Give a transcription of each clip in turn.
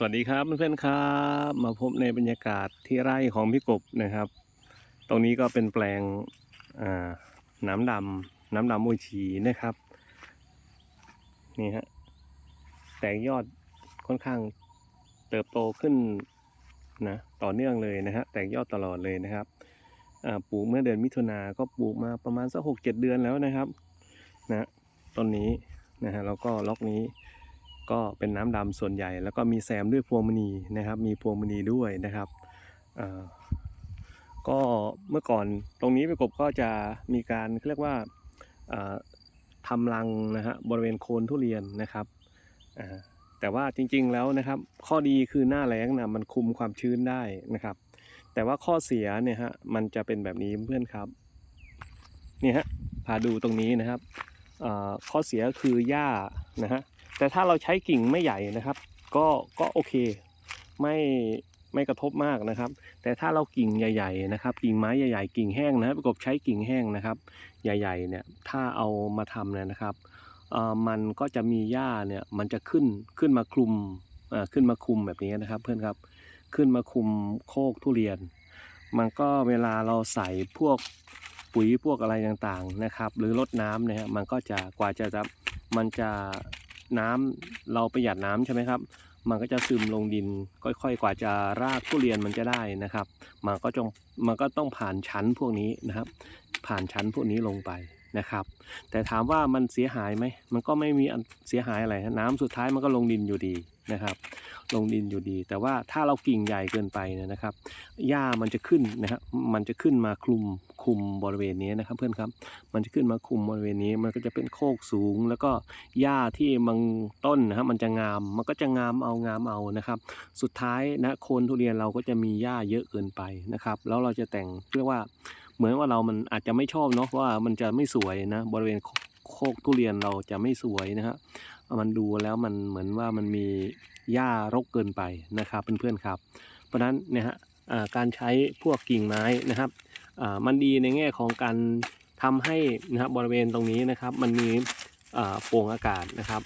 สวัสดีครับเพื่อนๆครับมาพบในบรรยากาศที่ไร่ของพี่กบนะครับ ตรงนี้ก็เป็นแปลงน้ำดำน้ำดำโอชีนะครับนี่ฮะแตกยอดค่อนข้างเติบโตขึ้นนะต่อเนื่องเลยนะฮะแตกยอดตลอดเลยนะครับปลูกเมื่อเดือนมิถุนาก็ปลูกมาประมาณสักหกเจ็ดเดือนแล้วนะครับนะต้นนี้นะฮะแล้วก็ล็อกนี้ ก็เป็นน้ำดำส่วนใหญ่ แล้วก็มีแซมด้วยพวงมณีนะครับ มีพวงมณีด้วยนะครับก็เมื่อก่อนตรงนี้พี่กบก็จะมีการเรียกว่าอ่าทำรังนะฮะบริเวณโคนทุเรียนนะครับแต่ว่าจริงๆแล้วนะครับ ข้อดีคือหน้าแล้งนะมันคุมความชื้นได้นะครับ แต่ว่าข้อเสียเนี่ยฮะมันจะเป็นแบบนี้เพื่อนครับนี่ฮะพาดูตรงนี้นะครับข้อเสียคือหญ้านะฮะ แต่ถ้าเราใช้กิ่งไม่ใหญ่นะครับ ก็ก็โอเค ไม่ไม่กระทบมากนะครับ แต่ถ้าเรากิ่งใหญ่ ๆ นะครับ กิ่งไม้ใหญ่ ๆ กิ่งแห้งนะประกบใช้กิ่งแห้งนะครับ ใหญ่ๆเนี่ยถ้าเอามาทำเนี่ยนะครับมันก็จะมีหญ้าเนี่ยมันจะขึ้นขึ้นมาคลุมขึ้นมาคลุมแบบนี้นะครับ เพื่อนครับขึ้นมาคลุมโคกทุเรียน มันก็เวลาเราใส่พวกปุ๋ยพวกอะไรต่างๆนะครับ หรือลดน้ำเนี่ยฮะมันก็จะกว่าจะจะมันจะ น้ำเราประหยัดน้ำใช่ไหมครับ มันก็จะซึมลงดินค่อยๆ กว่าจะรากทุเรียนมันจะได้นะครับ มันก็จงมันก็ต้องผ่านชั้นพวกนี้นะครับ ผ่านชั้นพวกนี้ลงไป นะครับ แต่ถามว่ามันเสียหายไหมมันก็ไม่มีเสียหายอะไรฮะน้ำสุดท้ายมันก็ลงดินอยู่ดีนะครับ ลงดินอยู่ดี แต่ว่าถ้าเรากิ่งใหญ่เกินไปเนี่ยนะครับหญ้ามันจะขึ้นนะครับมันจะขึ้นมาคลุมคุมบริเวณนี้นะครับ เพื่อนครับ มันจะขึ้นมาคุมบริเวณนี้ มันก็จะเป็นโคกสูง แล้วก็หญ้าที่บางต้นนะครับมันจะงาม มันก็จะงามเอางามเอานะครับ สุดท้ายนะโคนทุเรียนเราก็จะมีหญ้าเยอะเกินไปนะครับ แล้วเราจะแต่งเรียกว่า เหมือนว่าเรามันอาจจะไม่ชอบเนาะว่ามันจะไม่สวยนะ บริเวณโคกทุเรียนเราจะไม่สวยนะฮะมันดูแล้วมันเหมือนว่ามันมีหญ้ารกเกินไปนะครับเพื่อนๆครับ เพราะฉะนั้นเนี่ยฮะการใช้พวกกิ่งไม้นะครับมันดีในแง่ของการทำให้นะครับบริเวณตรงนี้นะครับ มันมีโปร่งอากาศนะครับ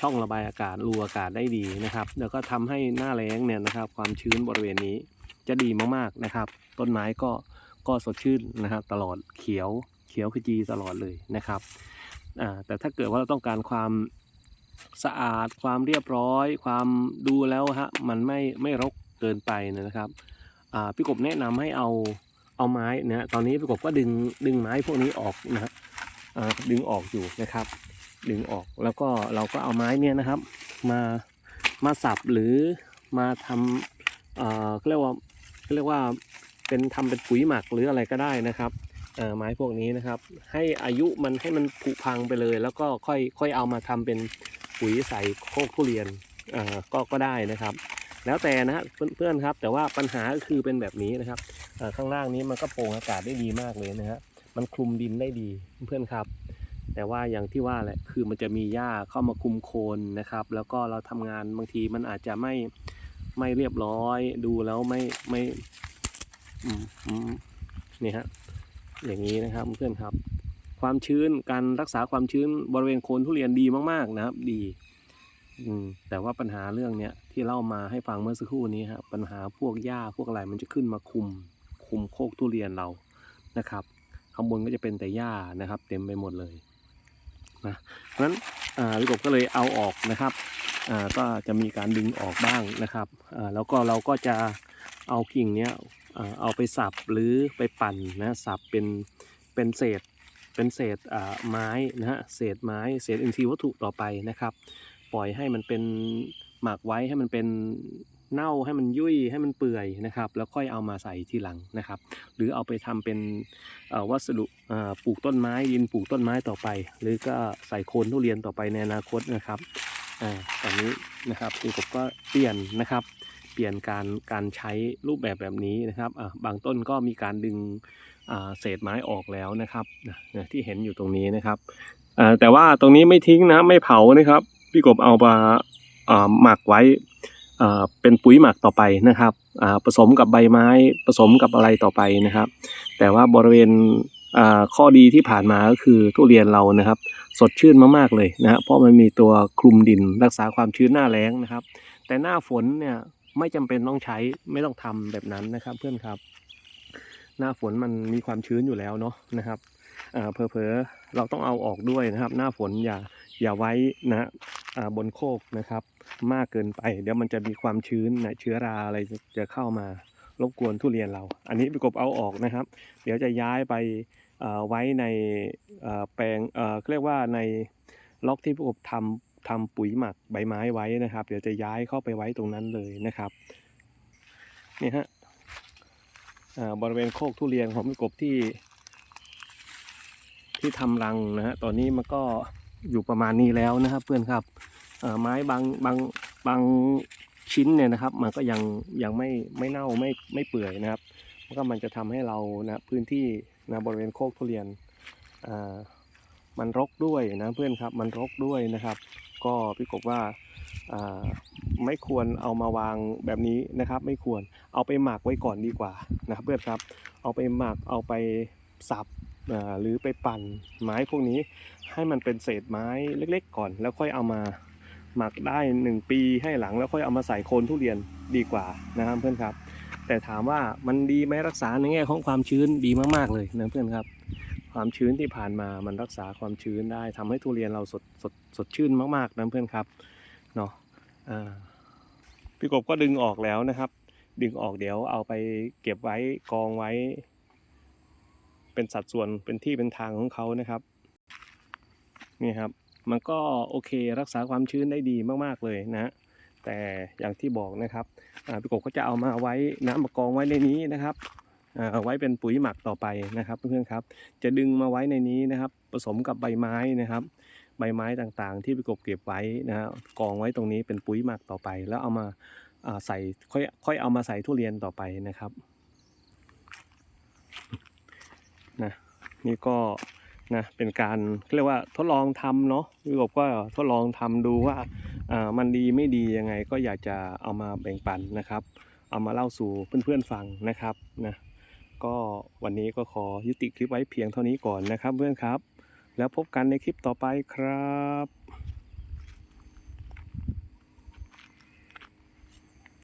ช่องระบายอากาศรูอากาศได้ดีนะครับ แล้วก็ทำให้หน้าแล้งเนี่ยนะครับ ความชื้นบริเวณนี้จะดีมากๆนะครับ ต้นไม้ก็ ก็สดชื่นนะครับตลอดเขียวเขียวขจีตลอดเลยนะครับแต่ถ้าเกิดว่าเราต้องการความสะอาดความเรียบร้อย ความดูแล้วฮะมันไม่ไม่รกเกินไปนะครับพี่กบแนะนำให้เอาเอาไม้นะตอนนี้พี่กบก็ดึงดึงไม้พวกนี้ออกนะฮะดึงออกอยู่นะครับ ดึงออกแล้วก็เราก็เอาไม้เนี่ยนะครับ มามาสับหรือมาทำเออเขาเรียกว่าเขาเรียกว่า เป็นทำเป็นปุ๋ยหมักหรืออะไรก็ได้นะครับไม้พวกนี้นะครับ ให้อายุมันให้มันผุพังไปเลย แล้วก็ค่อยค่อยเอามาทำเป็นปุ๋ยใส่โคกทุเรียนก็ก็ได้นะครับ แล้วแต่นะฮะเพื่อนๆครับ แต่ว่าปัญหาก็คือเป็นแบบนี้นะครับข้างล่างนี้มันก็โปร่งอากาศได้ดีมากเลยนะฮะมันคลุมดินได้ดีเพื่อนๆครับ แต่ว่าอย่างที่ว่าแหละคือมันจะมีหญ้าเข้ามาคุมโคนนะครับ แล้วก็เราทำงานบางทีมันอาจจะไม่ไม่เรียบร้อยดูแล้วไม่ไม่ นี่ฮะอย่างนี้นะครับเพื่อนครับ ความชื้นการรักษาความชื้นบริเวณโคนทุเรียนดีมากๆนะครับ ดีแต่ว่าปัญหาเรื่องเนี้ยที่เล่ามาให้ฟังเมื่อสักครู่นี้ครับปัญหาพวกหญ้าพวกอะไรมันจะขึ้นมาคุม คุมโคกทุเรียนเรานะครับข้างบนก็จะเป็นแต่หญ้านะครับ เต็มไปหมดเลยนะเพราะฉะนั้นอ่าพี่กบก็เลยเอาออกนะครับก็จะมีการดึงออกบ้างนะครับแล้วก็เราก็จะเอากิ่งเนี้ย เอาไปสับหรือไปปั่นนะสับเป็นเป็นเศษเป็นเศษไม้นะฮะเศษไม้เศษอินทรีย์วัตถุต่อไปนะครับ ปล่อยให้มันเป็นหมักไว้ให้มันเป็นเน่าให้มันยุ่ยให้มันเปื่อยนะครับ แล้วค่อยเอามาใส่ทีหลังนะครับ หรือเอาไปทำเป็นวัสดุปลูกต้นไม้ดินปลูกต้นไม้ต่อไป หรือก็ใส่โคนทุเรียนต่อไปในอนาคตนะครับอ่าตอนนี้นะครับคือผมก็เปลี่ยนนะครับ เปลี่ยนการการใช้รูปแบบแบบนี้นะครับอ่าบางต้นก็มีการดึงเศษไม้ออกแล้วนะครับนะนะที่เห็นอยู่ตรงนี้นะครับอ่าแต่ว่าตรงนี้ไม่ทิ้งนะไม่เผานะครับพี่กบเอามาอ่าหมักไว้อ่าเป็นปุ๋ยหมักต่อไปนะครับอ่าผสมกับใบไม้ผสมกับอะไรต่อไปนะครับ แต่ว่าบริเวณอ่าข้อดีที่ผ่านมาก็คือทุเรียนเรานะครับ สดชื่นมากๆเลยนะฮะเพราะมันมีตัวคลุมดินรักษาความชื้นหน้าแล้งนะครับ แต่หน้าฝนเนี่ย ไม่จำเป็นต้องใช้ไม่ต้องทำแบบนั้นนะครับ เพื่อนครับ หน้าฝนมันมีความชื้นอยู่แล้วเนาะนะครับอ่าเพอเพอเราต้องเอาออกด้วยนะครับ หน้าฝนอย่าอย่าไว้นะอ่าบนโคกนะครับ มากเกินไป เดี๋ยวมันจะมีความชื้นนะเชื้อราอะไรจะเข้ามารบกวนทุเรียนเรา อันนี้พี่กบเอาออกนะครับ เดี๋ยวจะย้ายไปไว้ในแปลงเออเรียกว่าในล็อกที่พี่กบทำ ทำปุ๋ยหมักใบไม้ไว้นะครับ เดี๋ยวจะย้ายเข้าไปไว้ตรงนั้นเลยนะครับนี่ฮะบริเวณโคกทุเรียนของพี่กบที่ ที่ทำรังนะฮะตอนนี้มันก็อยู่ประมาณนี้แล้วนะครับ เพื่อนครับไม้บางบางบางชิ้นเนี่ยนะครับ มันก็ยังยังไม่ไม่เน่าไม่ไม่เปื่อยนะครับมันก็มันจะทำให้เรานะพื้นที่นะบริเวณโคกทุเรียนมันรกด้วยนะเพื่อนครับ มันรกด้วยนะครับ ก็พี่กบว่าไม่ควรเอามาวางแบบนี้นะครับ ไม่ควรเอาไปหมักไว้ก่อนดีกว่านะครับเพื่อนครับ เอาไปหมักเอาไปสับหรือไปปั่นไม้พวกนี้ ให้มันเป็นเศษไม้เล็กๆ ก่อน แล้วค่อยเอามาหมักได้หนึ่งปีให้หลังแล้วค่อยเอามาใส่โคนทุเรียนดีกว่านะครับเพื่อนครับ แต่ถามว่ามันดีไหมรักษาในแง่ของความชื้นดีมากๆเลยนะเพื่อนครับ ความชื้นที่ผ่านมามันรักษาความชื้นได้ทำให้ทุเรียนเราสดสดสดชื่นมากๆนะเพื่อนครับเนาะพี่กบก็ดึงออกแล้วนะครับ ดึงออกเดี๋ยวเอาไปเก็บไว้กองไว้ เป็นสัดส่วนเป็นที่เป็นทางของเขานะครับนี่ครับ มันก็โอเครักษาความชื้นได้ดีมากๆเลยนะ แต่อย่างที่บอกนะครับพี่กบก็จะเอามาไว้น้ำมากองไว้ในนี้นะครับ เอาไว้เป็นปุ๋ยหมักต่อไปนะครับเพื่อนๆครับ จะดึงมาไว้ในนี้นะครับผสมกับใบไม้นะครับ ใบไม้ต่างๆ ที่พี่กบเก็บไว้นะฮะกองไว้ตรงนี้เป็นปุ๋ยหมักต่อไป แล้วเอามาใส่ค่อยค่อยเอามาใส่ทุเรียนต่อไปนะครับนะนี่ก็นะเป็นการเรียกว่าทดลองทำเนาะพี่กบก็ทดลองทำดูว่าอ่ามันดีไม่ดียังไงก็อยากจะเอามาแบ่งปันนะครับ เอามาเล่าสู่เพื่อนๆฟังนะครับนะ ก็วันนี้ก็ขอยุติคลิปไว้เพียงเท่านี้ก่อนนะครับเพื่อนครับ แล้วพบกันในคลิปต่อไปครับ